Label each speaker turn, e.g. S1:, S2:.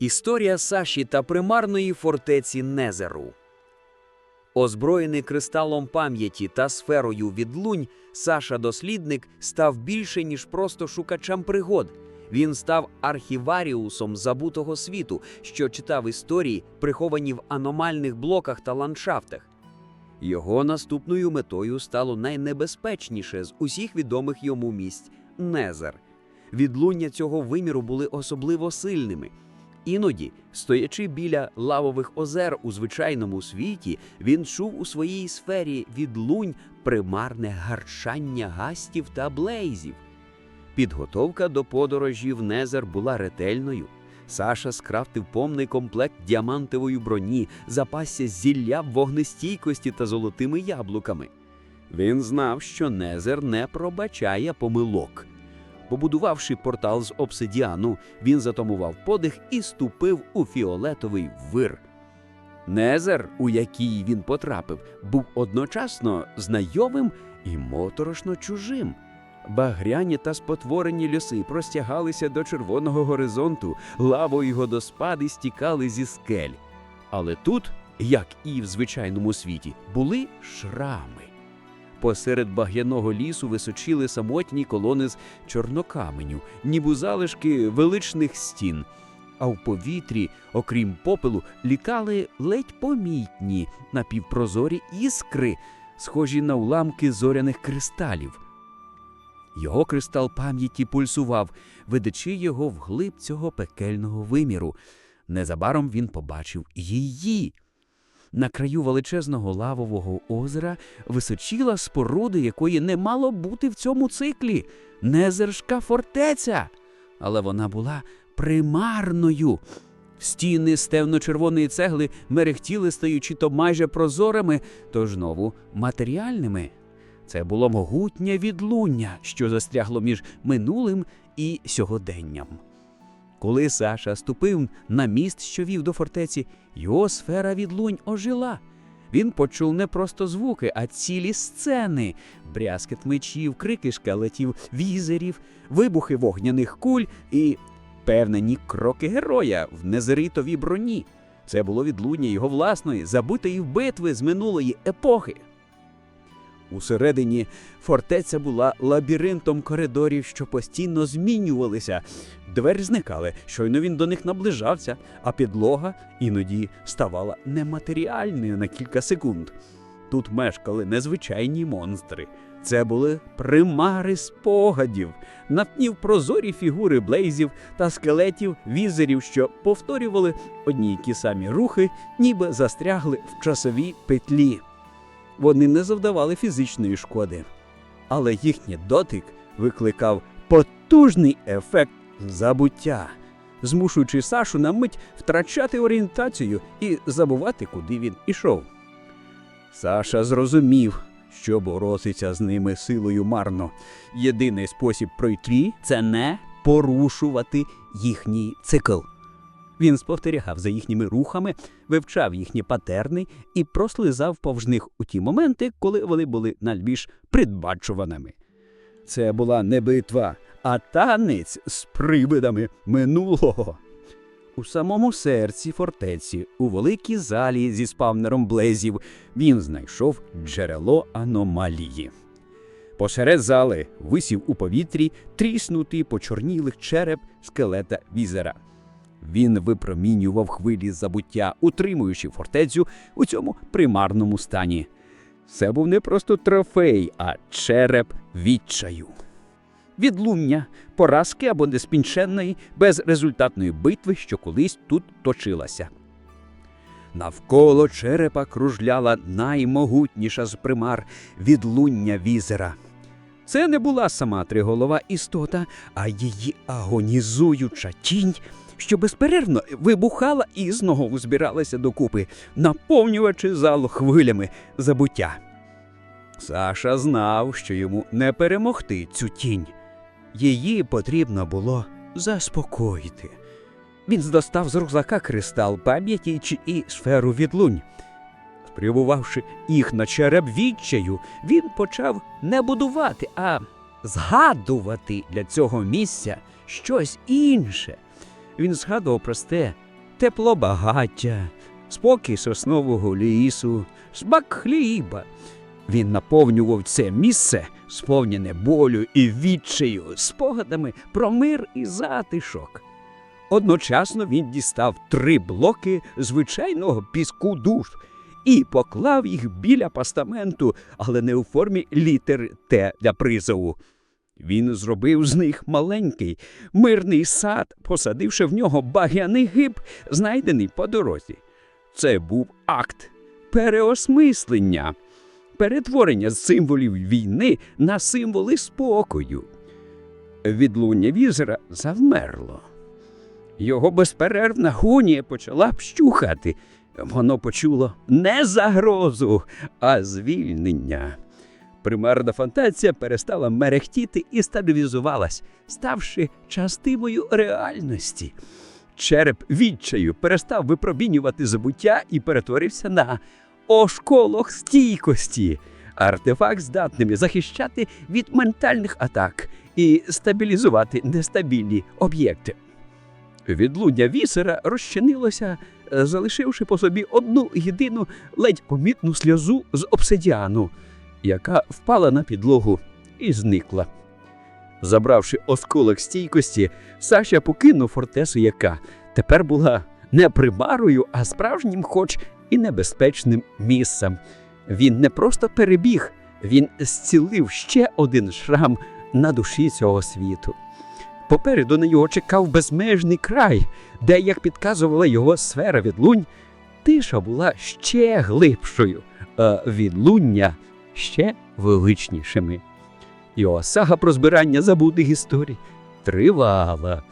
S1: Історія Саші та примарної фортеці Незеру. Озброєний кристалом пам'яті та сферою відлунь, Саша дослідник став більше, ніж просто шукачем пригод. Він став архіваріусом забутого світу, що читав історії, приховані в аномальних блоках та ландшафтах. Його наступною метою стало найнебезпечніше з усіх відомих йому місць Незер. Відлуння цього виміру були особливо сильними. Іноді, стоячи біля лавових озер у звичайному світі, він чув у своїй сфері відлунь примарне гарчання гастів та блейзів. Підготовка до подорожі в Незер була ретельною. Саша скрафтив повний комплект діамантової броні, запасся зілля вогнестійкості та золотими яблуками. Він знав, що Незер не пробачає помилок. Побудувавши портал з обсидіану, він затамував подих і ступив у фіолетовий вир. Незер, у який він потрапив, був одночасно знайомим і моторошно чужим. Багряні та спотворені ліси простягалися до червоного горизонту, лавою водоспади стікали зі скель. Але тут, як і в звичайному світі, були шрами. Посеред багряного лісу височили самотні колони з чорнокаменю, ніби залишки величних стін. А в повітрі, окрім попелу, літали ледь помітні напівпрозорі іскри, схожі на уламки зоряних кристалів. Його кристал пам'яті пульсував, ведучи його вглиб цього пекельного виміру. Незабаром він побачив її. На краю величезного лавового озера височіла споруда, якої не мало бути в цьому циклі незершка фортеця. Але вона була примарною. Стіни з темно-червоної цегли мерехтіли, стаючи то майже прозорими, то знову матеріальними. Це було могутнє відлуння, що застрягло між минулим і сьогоденням. Коли Саша ступив на міст, що вів до фортеці, його сфера відлунь ожила. Він почув не просто звуки, а цілі сцени: брязкет мечів, крики шкелетів, візерів, вибухи вогняних куль і певнені кроки героя в незеритовій броні. Це було відлуння його власної, забутої битви з минулої епохи. Усередині фортеця була лабіринтом коридорів, що постійно змінювалися. Двері зникали, щойно він до них наближався, а підлога іноді ставала нематеріальною на кілька секунд. Тут мешкали незвичайні монстри. Це були примари спогадів, напівпрозорі фігури блейзів та скелетів візерів, що повторювали одні й ті самі рухи, ніби застрягли в часовій петлі. Вони не завдавали фізичної шкоди, але їхній дотик викликав потужний ефект забуття, змушуючи Сашу на мить втрачати орієнтацію і забувати, куди він ішов. Саша зрозумів, що боротися з ними силою марно. Єдиний спосіб пройти це не порушувати їхній цикл. Він спостерігав за їхніми рухами, вивчав їхні патерни і прослизав повз них у ті моменти, коли вони були найбільш предбачуваними. Це була не битва, а танець з привидами минулого. У самому серці фортеці, у великій залі зі спавнером блезів, він знайшов джерело аномалії. Посеред зали висів у повітрі тріснутий почорнілих череп скелета візера. Він випромінював хвилі забуття, утримуючи фортецю у цьому примарному стані. Це був не просто трофей, а череп відчаю. Відлуння, поразки або неспіншенної, безрезультатної битви, що колись тут точилася. Навколо черепа кружляла наймогутніша з примар відлуння візера. Це не була сама триголова істота, а її агонізуюча тінь, що безперервно вибухала і знову збиралася докупи, наповнюючи залу хвилями забуття. Саша знав, що йому не перемогти цю тінь. Її потрібно було заспокоїти. Він достав з рюкзака кристал пам'яті і сферу відлунь. Спрямувавши їх на череп відчаю, він почав не будувати, а згадувати для цього місця щось інше. Він згадував просте
S2: тепло багаття, спокій соснового лісу, смак хліба. Він наповнював це місце, сповнене болю і відчаю, спогадами про мир і затишок. Одночасно він дістав три блоки звичайного піску душ і поклав їх біля постаменту, але не у формі літер Т для призову. Він зробив з них маленький мирний сад, посадивши в нього багряний гиб, знайдений по дорозі. Це був акт переосмислення, перетворення символів війни на символи спокою. Відлуння візера завмерло. Його безперервна гонія почала вщухати. Воно почуло не загрозу, а звільнення. Примарна фантазія перестала мерехтіти і стабілізувалась, ставши частиною реальності. Череп відчаю перестав випромінювати забуття і перетворився на ошколох стійкості, артефакт здатними захищати від ментальних атак і стабілізувати нестабільні об'єкти. Відлуння вісера розчинилося, залишивши по собі одну єдину ледь помітну сльозу з обсидіану, яка впала на підлогу і зникла. Забравши осколок стійкості, Саша покинув фортесу, яка тепер була не примарою, а справжнім, хоч і небезпечним місцем. Він не просто перебіг, він зцілив ще один шрам на душі цього світу. Попереду на нього чекав безмежний край, де, як підказувала його сфера відлунь, тиша була ще глибшою, відлуння ще величнішими. Його сага про збирання забутих історій тривала.